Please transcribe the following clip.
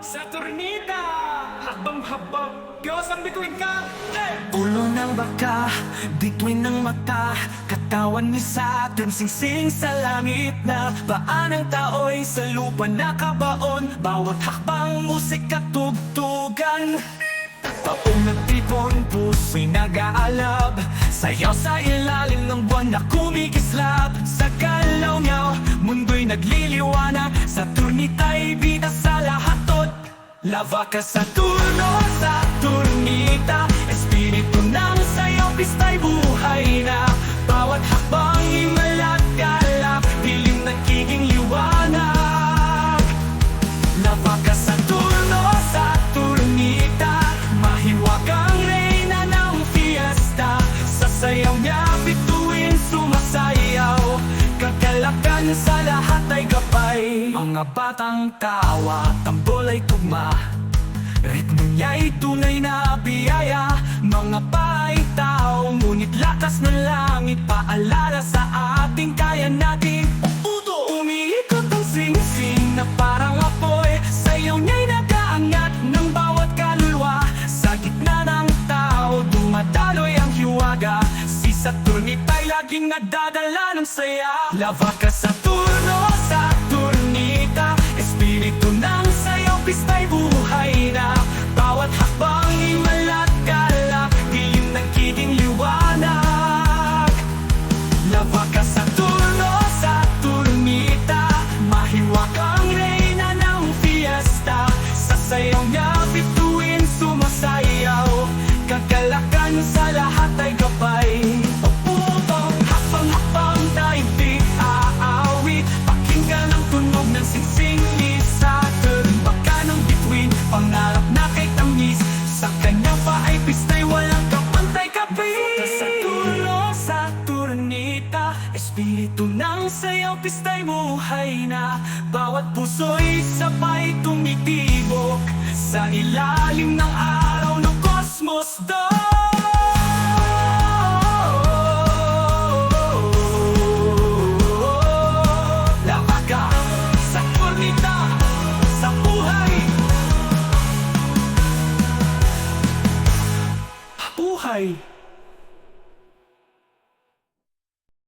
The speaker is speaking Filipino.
Saturnita! Habang-habang, Diyos ang bituin ka! Eh! Ulo ng baka, bituin ng mata Katawan ni Saturn, singsing sa langit na Paan ng tao'y sa lupa nakabaon Bawat hakbang musika tugtugan Taong nagtipon, puso'y nag-aalab Sayaw sa ilalim ng buwan na kumikislap Sa galaw niya, mundo'y nagliliwanag Lava ka sa turno, sa turnita Espiritu ng sayaw, pista'y buhay na. Bawat hakbang imalat galak Dilim nagiging liwanag. Lava ka sa turno, sa turnita Mahiwagang reyna ng fiesta. Sa sayaw niya bituin sumasayaw Kagalakan sa lahat ay gabay Mga batang tawa, tambol ay tugma. Ritmo niya'y tunay na biyaya. Mga paay tao, ngunit lakas ng langit. Paalala sa ating kaya natin. Uto! Umiikot ang sing-sing na parang apoy. Sayaw niya'y nagaangat ng bawat kaluluwa. Sa gitna ng tao, dumadaloy ang hiwaga. Si Saturnit ay laging nadadala ng saya. Lava ka sa Lava ka Espiritu ng sayaw, pista'y buhay na. Bawat puso'y sabay tumitibok Sa ilalim ng araw ng kosmos daw Lava